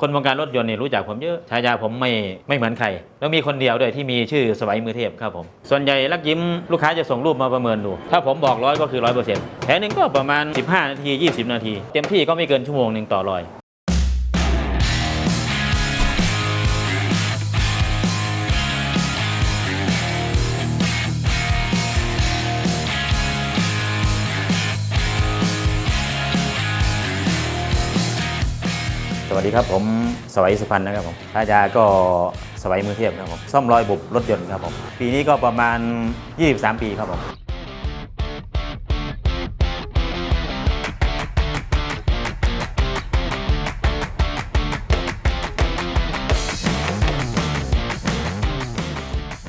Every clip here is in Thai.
คนวงการรถยนต์เนี่ยรู้จักผมเยอะฉายาผมไม่ไม่เหมือนใคร แล้วมีคนเดียวด้วยที่มีชื่อสวัยมือเทพครับผม ส่วนใหญ่ลักยิ้มลูกค้าจะส่งรูปมาประเมินดู ถ้าผมบอกร้อยก็คือร้อยเปอร์เซ็นต์แผนหนึ่งก็ประมาณ 15 นาที 20 นาที เต็มที่ก็ไม่เกินชั่วโมงหนึ่งต่อรอย วัสดีครับผมสวัยสุพรรณนะครับผมฉายาก็สวัยมือเทพครับผมซ่อมรอยบุบรถยนต์ครับผมปีนี้ก็ประมาณ 23 ปีครับผม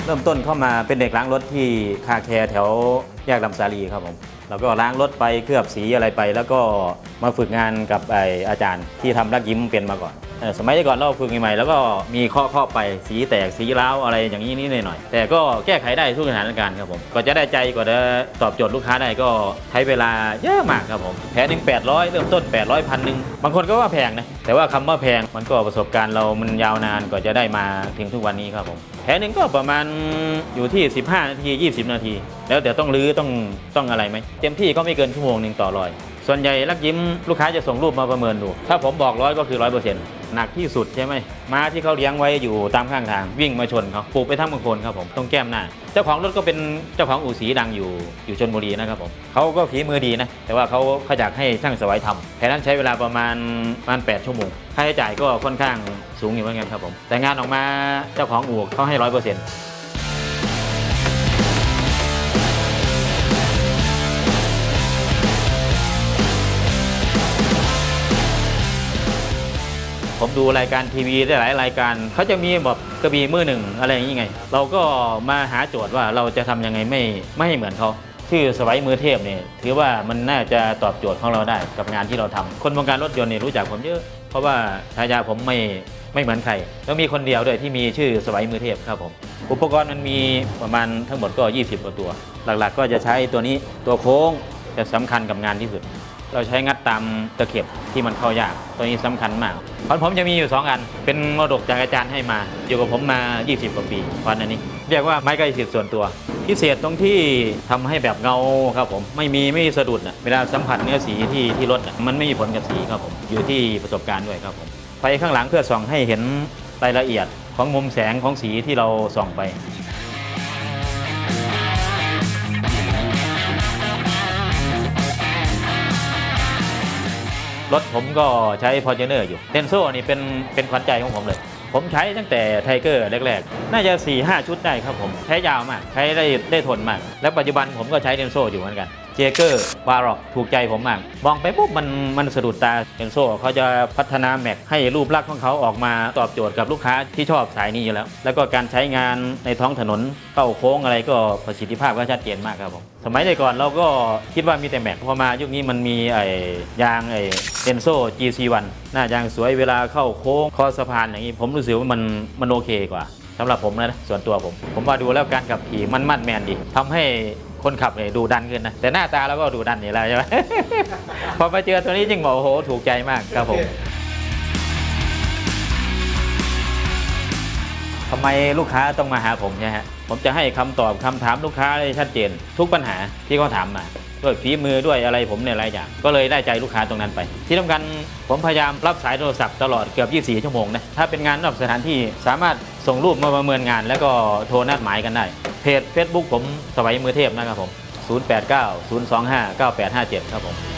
เริ่มต้นเข้ามาเป็นเด็กล้างรถที่คาแคร์แถวแยกลำสาลีครับผม แล้วก็ล้างรถไปเคลือบสีอะไรไป แล้วก็มาฝึกงานกับไออาจารย์ที่ทำรักยิ้มเป็นมาก่อน สมัยก่อนเราฝึกใหม่ๆแล้วก็มีข้อข้อไปสีแตกสีร้าวอะไรอย่างนี้นิดหน่อย แต่ก็แก้ไขได้ทุกสถานการณ์ครับผมก็จะได้ใจกว่าจะตอบโจทย์ลูกค้าได้ก็ใช้เวลาเยอะมากครับผมแผลหนึ่ง800เริ่มต้น800พันหนึ่งบางคนก็ว่าแพงนะแต่ว่าคำว่าแพงมันก็ประสบการณ์เรามันยาวนานกว่าจะได้มาถึงทุกวันนี้ครับผมแผลหนึ่งก็ประมาณอยู่ที่ 15 นาที 20 นาที แล้วเดี๋ยวต้องรื้อต้องต้องอะไรไหมเต็มที่ก็ไม่เกินชั่วโมงหนึ่งต่อรอยส่วนใหญ่ลักยิ้มลูกค้าจะส่งรูปมาประเมินดู ถ้าผมบอกร้อยก็คือร้อยเปอร์เซ็นต์ หนักที่สุดใช่ไหมม้าที่เขาเลี้ยงไว้อยู่ตามข้างทางวิ่งมาชนเขาปลูกไปทั้งบางคนครับผมตรงแก้มหน้า เจ้าของรถก็เป็นเจ้าของอู่สีดังอยู่อยู่ชนบุรีนะครับผมเขาก็ฝีมือดีนะแต่ว่าเขาเขาอยากให้ช่างสวายทำแผนนั้นใช้เวลาประมาณประมาณ 8 ชั่วโมงค่าใช้จ่ายก็ค่อนข้างสูงอยู่เหมือนกันครับผมแต่งานออกมาเจ้าของอู่เขาให้ร้อยเปอร์เซ็นต์ ผมดูรายการทีวีได้หลายรายการเขาจะมีแบบกระบี่มือหนึ่งอะไรอย่างนี้ไง เราก็มาหาโจทย์ว่าเราจะทำยังไงไม่ไม่ให้เหมือนเขาชื่อสวัยมือเทพเนี่ยถือว่ามันน่าจะตอบโจทย์ของเราได้กับงานที่เราทำคนวงการรถยนต์เนี่ยรู้จักผมเยอะเพราะว่าฉายาผมไม่ไม่เหมือนใครแล้วมีคนเดียวด้วยที่มีชื่อสวัยมือเทพครับผมอุปกรณ์มันมีประมาณทั้งหมดก็ 20กว่าตัว หลักๆ ก็จะใช้ตัวนี้ตัวโค้งจะสำคัญกับงานที่สุด เราใช้งัดตามตะเข็บที่มันเข้ายาก ตัวนี้สำคัญมาก คอนผมจะมีอยู่ 2 อัน เป็นมรดกจากอาจารย์ให้มา อยู่กับผมมา 20 กว่าปีคอนอันนี้ เรียกว่าไม้กล้ชิดส่วนตัว พิเศษตรงที่ทำให้แบบเงาครับผม ไม่มีไม่สะดุดนะเวลาสัมผัสเนื้อสีที่ที่รถนะมันไม่มีผลกับสีครับผม อยู่ที่ประสบการณ์ด้วยครับผม ไฟข้างหลังเพื่อส่องให้เห็นรายละเอียดของมุมแสงของสีที่เราส่องไป รถผมก็ใช้ f o r t u n e r อยู่เทนโซนี่เป็นเป็นขวัญใจของผมเลย ผมใช้ตั้งแต่ไทเกอร์แรกๆ น่าจะ 4 5 ชุดได้ครับผม ใช้ยาวมาก ใช้ได้ได้ทนมาก และปัจจุบันผมก็ใช้เทนโซอยู่เหมือนกัน เจเกอร์บารอกถูกใจผมมากมองไปปุ๊บมันมันสะดุดตาเทนโซเขาจะพัฒนาแม็กให้รูปลักษณ์ของเขาออกมาตอบโจทย์กับลูกค้าที่ชอบสายนี้อยู่แล้ว แล้วก็การใช้งานในท้องถนนเข้าโค้งอะไรก็ประสิทธิภาพก็ชัดเจนมากครับผมสมัยแต่ก่อนเราก็คิดว่ามีแต่แม็กพอมายุคนี้มันมีไอ้ยางไอ้เทนโซ GC1 หน้ายางสวยเวลาเข้าโค้งคอสะพานอย่างนี้ผมรู้สึกว่ามันมันโอเคกว่าสำหรับผมนะส่วนตัวผม ผมว่าดูแล้วการขับขี่มันมั่นแมนดีทำให้ คนขับเนี่ยดูดันขึ้นนะ แต่หน้าตาเราก็ดูดันอยู่แล้วใช่ไหม พอมาเจอตัวนี้จริงบอกโอ้โหถูกใจมากครับผมทำไมลูกค้าต้องมาหาผมเนี่ยฮะผมจะให้คำตอบคำถามลูกค้าได้ชัดเจน ทุกปัญหาที่เขาถามมาด้วยฝีมือด้วยอะไรผมเนี่ยหลายอย่างก็เลยได้ใจลูกค้าตรงนั้นไป ที่สำคัญผมพยายามรับสายโทรศัพท์ตลอดเกือบ 24 ชั่วโมงนะถ้าเป็นงานนอกสถานที่สามารถส่งรูปมาประเมินงาน แล้วก็โทรนัดหมายกันได้ จ Facebook ผมสวัยมือเทพนะครับผม 089 025 9857 ครับผม